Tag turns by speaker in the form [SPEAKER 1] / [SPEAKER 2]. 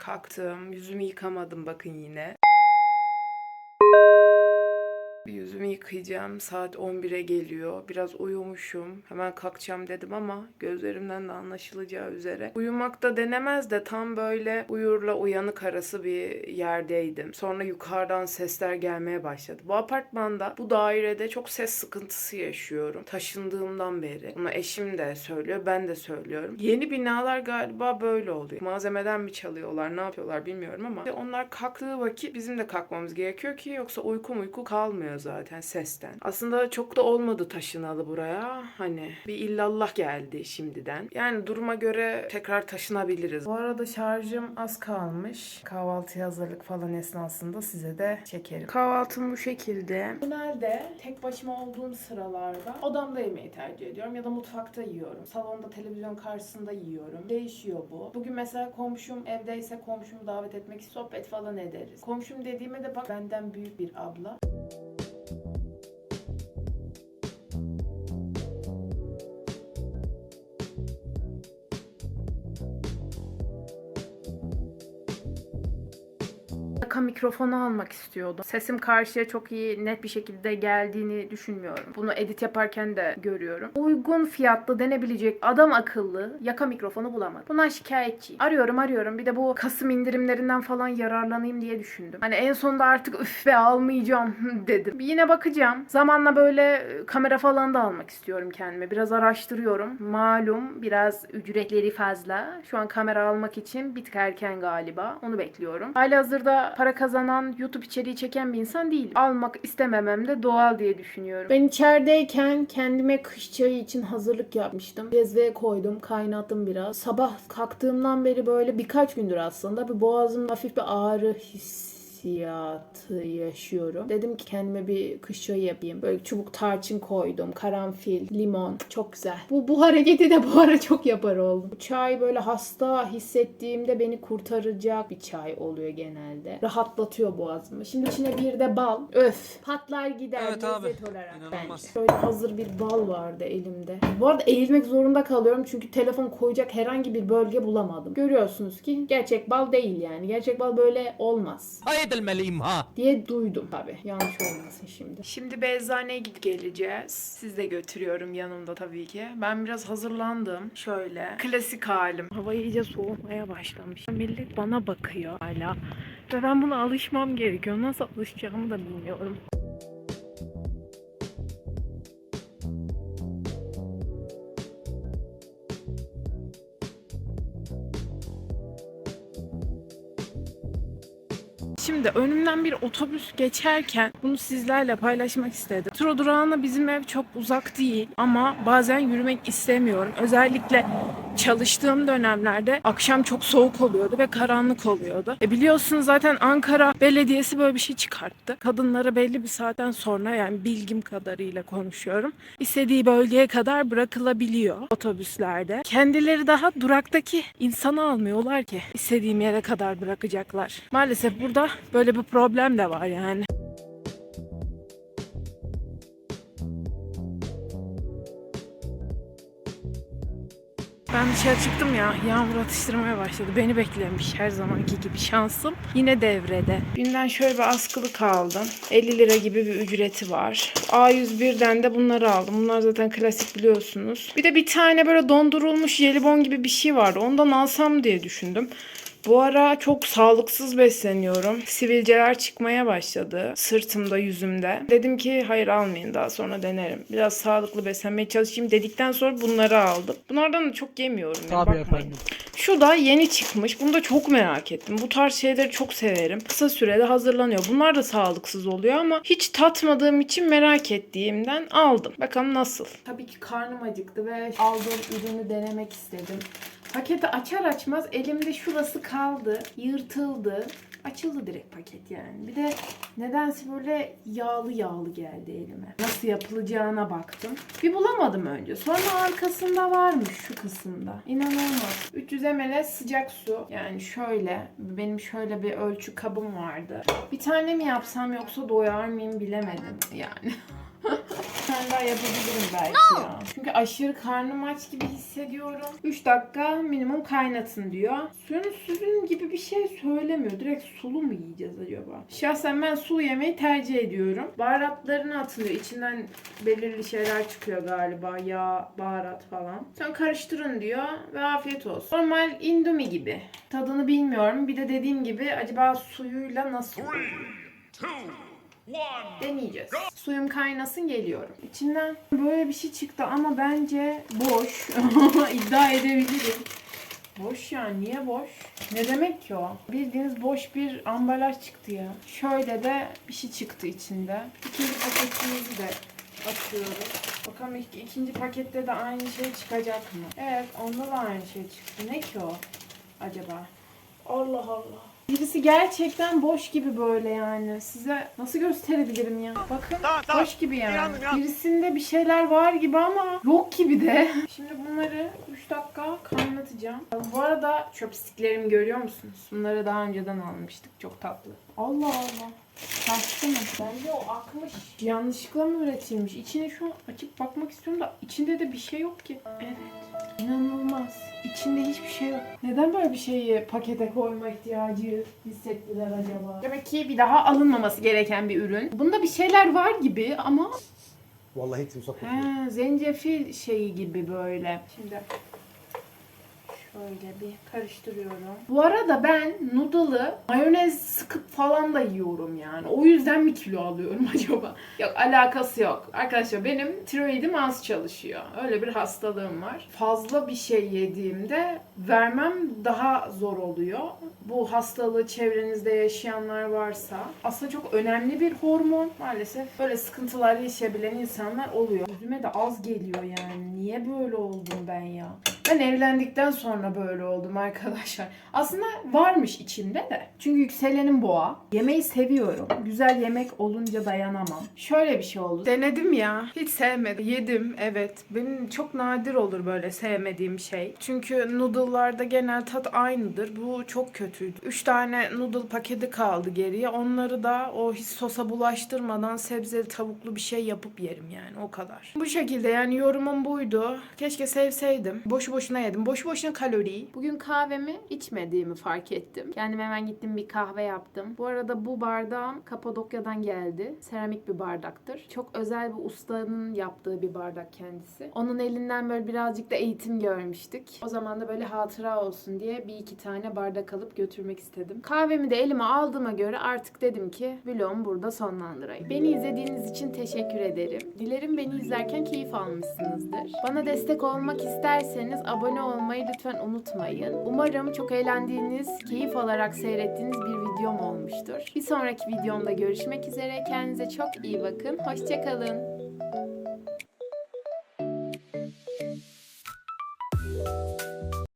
[SPEAKER 1] Kalktım. Yüzümü yıkamadım bakın yine. Bir yüzümü yıkayacağım. Saat 11'e geliyor. Biraz uyumuşum. Hemen kalkacağım dedim ama gözlerimden de anlaşılacağı üzere. Uyumak da denemez de tam böyle uyurla uyanık arası bir yerdeydim. Sonra yukarıdan sesler gelmeye başladı. Bu apartmanda, bu dairede çok ses sıkıntısı yaşıyorum. Taşındığımdan beri. Bunu eşim de söylüyor, ben de söylüyorum. Yeni binalar galiba böyle oluyor. Malzemeden mi çalıyorlar, ne yapıyorlar bilmiyorum ama onlar kalktığı vakit bizim de kalkmamız gerekiyor ki yoksa uyku uyku kalmıyor zaten sesten. Aslında çok da olmadı taşınalı buraya. Hani bir illallah geldi şimdiden. Yani duruma göre tekrar taşınabiliriz. Bu arada şarjım az kalmış. Kahvaltıya hazırlık falan esnasında size de çekerim. Kahvaltım bu şekilde. Genelde tek başıma olduğum sıralarda odamda yemeği tercih ediyorum ya da mutfakta yiyorum. Salonda televizyon karşısında yiyorum. Değişiyor bu. Bugün mesela komşum evdeyse komşumu davet etmek sohbet falan ederiz. Komşum dediğime de bak benden büyük bir abla. thank you Yaka mikrofonu almak istiyordum. Sesim karşıya çok iyi, net bir şekilde geldiğini düşünmüyorum. Bunu edit yaparken de görüyorum. Uygun fiyatlı denebilecek adam akıllı yaka mikrofonu bulamadım. Bundan şikayetçiyim. Arıyorum arıyorum. Bir de bu Kasım indirimlerinden falan yararlanayım diye düşündüm. Hani en sonunda artık üf be almayacağım dedim. Yine bakacağım. Zamanla böyle kamera falan da almak istiyorum kendime. Biraz araştırıyorum. Malum biraz ücretleri fazla. Şu an kamera almak için bir tık erken galiba. Onu bekliyorum. Hali hazırda para kazanan, YouTube içeriği çeken bir insan değil. Almak istememem de doğal diye düşünüyorum. Ben içerideyken kendime kış çayı için hazırlık yapmıştım. Cezveye koydum, kaynattım biraz. Sabah kalktığımdan beri böyle birkaç gündür aslında bir boğazımda hafif bir ağrı hissiyatı yaşıyorum. Dedim ki kendime bir kış çayı yapayım. Böyle çubuk tarçın koydum, karanfil, limon. Çok güzel. Bu, bu hareketi de bu ara çok yapar oldum. Bu çay böyle hasta hissettiğimde beni kurtaracak bir çay oluyor genelde. Rahatlatıyor boğazımı. Şimdi içine bir de bal. Öf. Patlar gider
[SPEAKER 2] Evet abi.
[SPEAKER 1] olarak
[SPEAKER 2] İnanılmaz.
[SPEAKER 1] bence. Böyle hazır bir bal vardı elimde. Bu arada eğilmek zorunda kalıyorum çünkü telefon koyacak herhangi bir bölge bulamadım. Görüyorsunuz ki gerçek bal değil yani. Gerçek bal böyle olmaz
[SPEAKER 2] Haydi edilmeliyim ha.
[SPEAKER 1] Diye duydum tabii. Yanlış olmasın şimdi. Şimdi bir eczaneye gidip geleceğiz. Siz de götürüyorum yanımda tabii ki. Ben biraz hazırlandım. Şöyle. Klasik halim. Hava iyice soğumaya başlamış. Millet bana bakıyor hala. Ve ben buna alışmam gerekiyor. Nasıl alışacağımı da bilmiyorum. Şimdi önümden bir otobüs geçerken bunu sizlerle paylaşmak istedim. Metro durağına bizim ev çok uzak değil ama bazen yürümek istemiyorum. Özellikle çalıştığım dönemlerde akşam çok soğuk oluyordu ve karanlık oluyordu. E biliyorsunuz zaten Ankara Belediyesi böyle bir şey çıkarttı. Kadınlara belli bir saatten sonra yani bilgim kadarıyla konuşuyorum. istediği bölgeye kadar bırakılabiliyor otobüslerde. Kendileri daha duraktaki insanı almıyorlar ki istediğim yere kadar bırakacaklar. Maalesef burada böyle bir problem de var yani. Ben dışarı çıktım ya, yağmur atıştırmaya başladı. Beni beklemiş her zamanki gibi şansım. Yine devrede. Günden şöyle bir askılık aldım. 50 lira gibi bir ücreti var. A101'den de bunları aldım. Bunlar zaten klasik biliyorsunuz. Bir de bir tane böyle dondurulmuş jelibon gibi bir şey vardı. Ondan alsam diye düşündüm. Bu ara çok sağlıksız besleniyorum. Sivilceler çıkmaya başladı. Sırtımda, yüzümde. Dedim ki hayır almayın daha sonra denerim. Biraz sağlıklı beslenmeye çalışayım dedikten sonra bunları aldım. Bunlardan da çok yemiyorum. ya,
[SPEAKER 2] Tabii
[SPEAKER 1] bakmayın.
[SPEAKER 2] efendim.
[SPEAKER 1] Şu da yeni çıkmış. Bunu da çok merak ettim. Bu tarz şeyleri çok severim. Kısa sürede hazırlanıyor. Bunlar da sağlıksız oluyor ama hiç tatmadığım için merak ettiğimden aldım. Bakalım nasıl? Tabii ki karnım acıktı ve aldığım ürünü denemek istedim. Paketi açar açmaz elimde şurası kaldı. Yırtıldı. Açıldı direkt paket yani. Bir de nedense böyle yağlı yağlı geldi elime. Nasıl yapılacağına baktım. Bir bulamadım önce. Sonra arkasında varmış şu kısımda. İnanılmaz. 300 ml sıcak su. Yani şöyle. Benim şöyle bir ölçü kabım vardı. Bir tane mi yapsam yoksa doyar mıyım bilemedim yani. tane daha yapabilirim belki ya. Çünkü aşırı karnım aç gibi hissediyorum. 3 dakika minimum kaynatın diyor. Suyunu süzün gibi bir şey söylemiyor. Direkt sulu mu yiyeceğiz acaba? Şahsen ben sulu yemeyi tercih ediyorum. Baharatlarını atın diyor. İçinden belirli şeyler çıkıyor galiba. Yağ, baharat falan. Sonra karıştırın diyor ve afiyet olsun. Normal indomie gibi. Tadını bilmiyorum. Bir de dediğim gibi acaba suyuyla nasıl olur?
[SPEAKER 2] two.
[SPEAKER 1] Deneyeceğiz. Suyum kaynasın geliyorum. İçinden böyle bir şey çıktı ama bence boş. İddia edebilirim. Boş yani niye boş? Ne demek ki o? Bildiğiniz boş bir ambalaj çıktı ya. Şöyle de bir şey çıktı içinde. İkinci paketimizi de atıyoruz. Bakalım ilk, ikinci pakette de aynı şey çıkacak mı? Evet onda da aynı şey çıktı. Ne ki o acaba? Allah Allah. Birisi gerçekten boş gibi böyle yani. Size nasıl gösterebilirim ya? Bakın
[SPEAKER 2] Tamam, tamam.
[SPEAKER 1] boş gibi yani.
[SPEAKER 2] İnandım, inandım.
[SPEAKER 1] Birisinde bir şeyler var gibi ama yok gibi de. Şimdi bunları 3 dakika kaynatacağım. Bu arada chopsticklerimi görüyor musunuz? Bunları daha önceden almıştık. Çok tatlı. Allah Allah. Taştı mı? Bence o akmış. Yanlışlıkla mı üretilmiş? İçine şu an açıp bakmak istiyorum da içinde de bir şey yok ki. Evet. İnanılmaz. İçinde hiçbir şey yok. Neden böyle bir şeyi pakete koyma ihtiyacı hissettiler acaba? Demek ki bir daha alınmaması gereken bir ürün. Bunda bir şeyler var gibi ama
[SPEAKER 3] Vallahi timsah kokuyor.
[SPEAKER 1] He, zencefil şeyi gibi böyle. Şimdi şöyle bir karıştırıyorum. Bu arada ben noodle'ı mayonez sıkıp falan da yiyorum yani. O yüzden mi kilo alıyorum acaba? Yok alakası yok. Arkadaşlar benim tiroidim az çalışıyor. Öyle bir hastalığım var. Fazla bir şey yediğimde vermem daha zor oluyor. Bu hastalığı çevrenizde yaşayanlar varsa aslında çok önemli bir hormon. Maalesef böyle sıkıntılar yaşayabilen insanlar oluyor. Yüzüme de az geliyor yani. Niye böyle oldum ben ya? Ben evlendikten sonra böyle oldum arkadaşlar. Aslında varmış içimde de. Çünkü yükselenim boğa. Yemeği seviyorum. Güzel yemek olunca dayanamam. Şöyle bir şey oldu. Denedim ya. Hiç sevmedim. Yedim evet. Benim çok nadir olur böyle sevmediğim şey. Çünkü noodle'larda genel tat aynıdır. Bu çok kötüydü. 3 tane noodle paketi kaldı geriye. Onları da o hiç sosa bulaştırmadan sebzeli tavuklu bir şey yapıp yerim yani o kadar. Bu şekilde yani yorumum buydu. Keşke sevseydim. Boşu boşuna yedim. Boşu boşuna kalori. Bugün kahvemi içmediğimi fark ettim. Kendim hemen gittim bir kahve yaptım. Bu arada bu bardağım Kapadokya'dan geldi. Seramik bir bardaktır. Çok özel bir ustanın yaptığı bir bardak kendisi. Onun elinden böyle birazcık da eğitim görmüştük. O zaman da böyle hatıra olsun diye bir iki tane bardak alıp götürmek istedim. Kahvemi de elime aldığıma göre artık dedim ki vlogumu burada sonlandırayım. Beni izlediğiniz için teşekkür ederim. Dilerim beni izlerken keyif almışsınızdır. Bana destek olmak isterseniz abone olmayı lütfen unutmayın. Umarım çok eğlendiğiniz, keyif alarak seyrettiğiniz bir videom olmuştur. Bir sonraki videomda görüşmek üzere. Kendinize çok iyi bakın. Hoşçakalın.